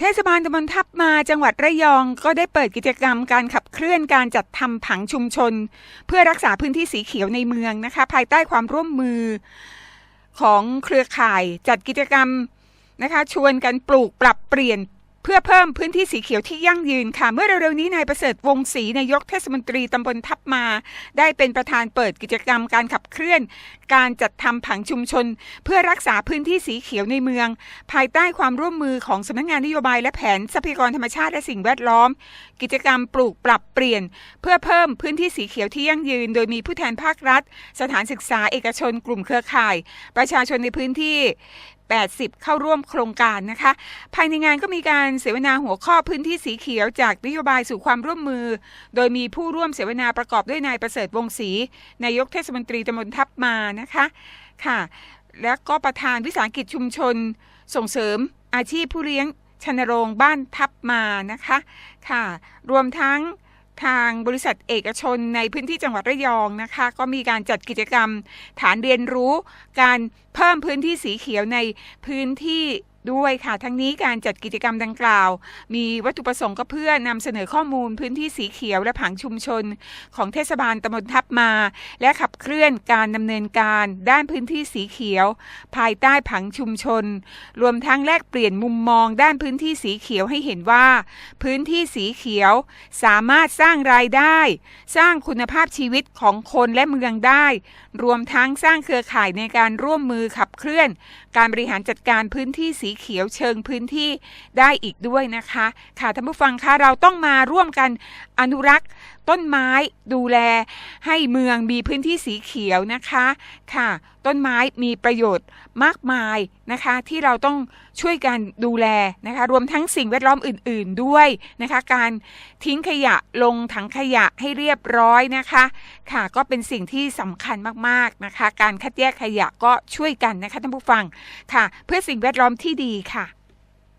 เทศบาลตำบลทับมาจังหวัดระยองก็ได้เปิดกิจกรรมการขับเคลื่อนการจัดทำผังชุมชน เพื่อรักษาพื้นที่สีเขียวในเมืองนะคะภายใต้ความร่วมมือของเครือข่ายจัดกิจกรรมนะคะชวนกันปลูกปรับเปลี่ยน พื่อเพิ่มพื้นที่สีเขียวที่ยั่งยืนค่ะ เมื่อเร็วๆนี้นายประเสริฐวงศรีนายกเทศมนตรีตำบลทับมา ได้เป็นประธานเปิดกิจกรรมการขับเคลื่อน การจัดทำผังชุมชน เพื่อรักษาพื้นที่สีเขียวในเมือง ภายใต้ความร่วมมือของสำนักงานนโยบายและแผนทรัพยากรธรรมชาติและสิ่งแวดล้อม กิจกรรมปลูกปรับเปลี่ยน เพื่อเพิ่มพื้นที่สีเขียวที่ยั่งยืน โดยมีผู้แทนภาครัฐ สถานศึกษาเอกชน กลุ่มเครือข่าย ประชาชนในพื้นที่ 80 เข้าร่วมโครงการนะคะ ภายในงานก็มีการเสวนาหัวข้อพื้นที่สีเขียวจากนโยบายสู่ความร่วมมือ โดยมีผู้ร่วมเสวนาประกอบด้วยนายประเสริฐวงศรีนายกเทศมนตรีตำบลทับมานะคะค่ะ และก็ประธานวิสาหกิจชุมชน ส่งเสริมอาชีพผู้เลี้ยงชนโรงบ้านทับมานะคะค่ะ รวมทั้ง ทางบริษัทเอกชนในพื้นที่จังหวัดระยองนะคะ ก็มีการจัดกิจกรรมฐานเรียนรู้ การเพิ่มพื้นที่สีเขียวในพื้นที่ด้วยค่ะทั้งนี้การจัดกิจกรรมดังกล่าว มีวัตถุประสงค์ก็เพื่อนำเสนอข้อมูลพื้นที่สีเขียวและผังชุมชน ของเทศบาลตำบลทับมา และขับเคลื่อนการดำเนินการด้านพื้นที่สีเขียว ภายใต้ผังชุมชน รวมทั้งแลกเปลี่ยนมุมมองด้านพื้นที่สีเขียวให้เห็นว่า พื้นที่สีเขียว สามารถสร้างรายได้ สร้างคุณภาพชีวิตของคนและเมืองได้ รวมทั้งสร้างเครือข่ายในการร่วมมือขับเคลื่อน การบริหารจัดการพื้นที่สีเขียวเชิงพื้นที่ได้อีกด้วยนะคะ ค่ะท่านผู้ฟังคะเราต้องมาร่วมกันอนุรักษ์ต้นไม้ดูแลให้เมืองมีพื้นที่สีเขียวนะคะค่ะ ต้นไม้มีประโยชน์มากมายนะคะ ที่เราต้องช่วยกันดูแลนะคะ รวมทั้งสิ่งแวดล้อมอื่น ๆด้วยนะคะ การทิ้งขยะลงถังขยะให้เรียบร้อยนะคะ ค่ะก็เป็นสิ่งที่สำคัญมากๆนะคะ การคัดแยกขยะก็ช่วยกันนะคะท่านผู้ฟังค่ะ เพื่อสิ่งแวดล้อมที่ดีค่ะ